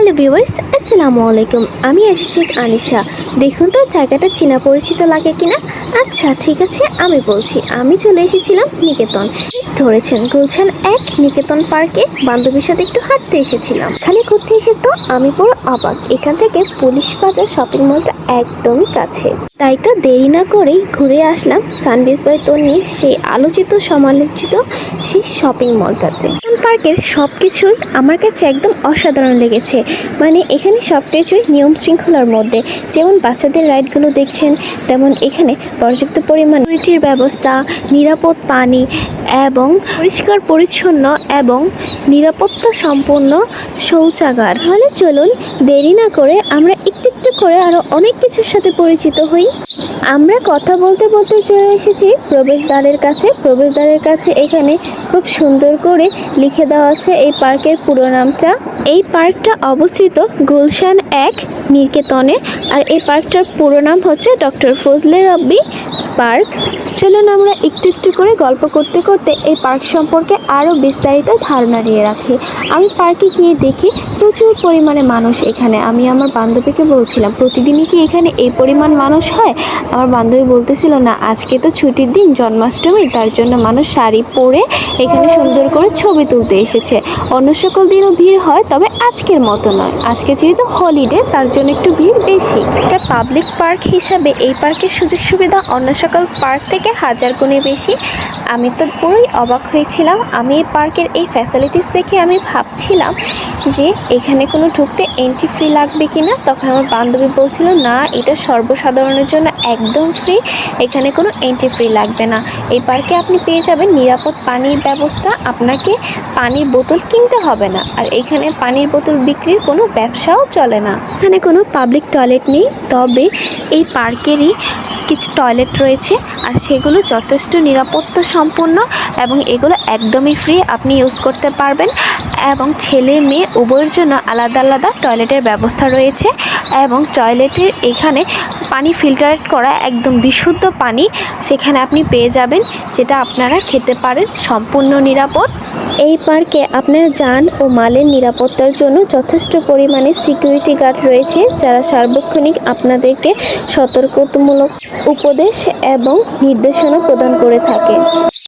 Hello viewers, আসসালামু আলাইকুম। আমি শেখ আনিশা। দেখুন তো, জায়গাটা চেনা পরিচিত লাগে কিনা? আচ্ছা ঠিক আছে, আমি বলছি। আমি চলে এসেছিলাম নিকেতন। ধরেছেন গুলশান এক নিকেতন পার্কে বান্ধবীর সাথে একটু হাঁটতে এসেছিলাম। এখানে ঘুরতে এসে তো আমি পুরো অবাক। এখান থেকে পুলিশ বাজার শপিং মলটা একদমই কাছে। তাই তো দেরি না করেই ঘুরে আসলাম সানবিজ বাই তন্নির সেই আলোচিত, সমালোচিত সেই শপিং মলটাতে। পার্কের সব কিছুই আমার কাছে একদম অসাধারণ লেগেছে। মানে এখানে সব কিছুই নিয়ম শৃঙ্খলার মধ্যে। যেমন বাচ্চাদের রাইডগুলো দেখছেন, তেমন এখানে পর্যাপ্ত পরিমাণ সিকিউরিটির ব্যবস্থা, নিরাপদ পানি এবং পরিষ্কার, পরিচ্ছন্ন এবং নিরাপত্তা সম্পন্ন শৌচাগার। তাহলে চলুন দেরি না করে আমরা একটু একটু করে আরও অনেক কিছুর সাথে পরিচিত হই। আমরা কথা বলতে বলতে চলে এসেছি প্রবেশদ্বারের কাছে। প্রবেশদ্বারের কাছে এখানে খুব সুন্দর করে লিখে দেওয়া আছে এই পার্কের পুরো নামটা। এই পার্কটা অবস্থিত গুলশান এক নিকেতনে আর এই পার্কটার পুরো নাম হচ্ছে ডক্টর ফজলে রব্বি পার্ক। চলুন আমরা একটু একটু করে গল্প করতে করতে এই পার্ক সম্পর্কে আরও বিস্তারিত ধারণা নিয়ে রাখি। আমি পার্কে গিয়ে দেখি প্রচুর পরিমাণে মানুষ এখানে। আমি আমার বান্ধবীকে বলছিলাম, প্রতিদিনই কি এখানে এই পরিমাণ মানুষ হয়? আমার বান্ধবী বলতেছিল না, আজকে তো ছুটির দিন, জন্মাষ্টমী, তার জন্য মানুষ শাড়ি পরে এখানে সুন্দর করে ছবি তুলতে এসেছে। অন্য সকল দিনও ভিড় হয়, তবে আজকের মতো নয়। আজকে যেহেতু হলিডে তার জন্য একটু ভিড় বেশি। একটা পাবলিক পার্ক হিসাবে এই পার্কের সুযোগ সুবিধা অন্য সকল পার্ক থেকে হাজার গুণে বেশি। আমি তো পুরোই অবাক হয়েছিলাম। আমি এই পার্কের এই ফ্যাসিলিটিস দেখে আমি ভাবছিলাম যে এখানে কোনো ঢুকতে এন্ট্রি ফ্রি লাগবে কি না তখন আমার বান্ধবী বলছিল, না, এটা সর্বসাধারণের জন্য একদম ফ্রি এখানে কোনো এন্ট্রি ফ্রি লাগবে না। এই পার্কে আপনি পেয়ে যাবেন নিরাপদ পানির ব্যবস্থা, আপনাকে পানির বোতল কিনতে হবে না। আর এখানে পানির বোতল বিক্রির কোনো ব্যবসাও চলে না। এখানে কোনো পাবলিক টয়লেট নেই, তবে এই পার্কেরই কিছু টয়লেট রয়েছে আর সেগুলো যথেষ্ট নিরাপত্তা সম্পন্ন এবং এগুলো একদমই ফ্রি আপনি ইউজ করতে পারবেন এবং ছেলে মেয়ে উভয়ের জন্য আলাদা আলাদা টয়লেটের ব্যবস্থা রয়েছে এবং টয়লেটের এখানে পানি ফিল্টারেট করা একদম বিশুদ্ধ পানি সেখানে আপনি পেয়ে যাবেন যেটা আপনারা খেতে পারেন সম্পূর্ণ নিরাপদ। এই পার্কে আপনার যান ও মালের নিরাপত্তার জন্য যথেষ্ট পরিমাণে সিকিউরিটি গার্ড রয়েছে যারা সার্বক্ষণিক আপনাদেরকে সতর্কতামূলক উপদেশ এবং নির্দেশনা প্রদান করে থাকে।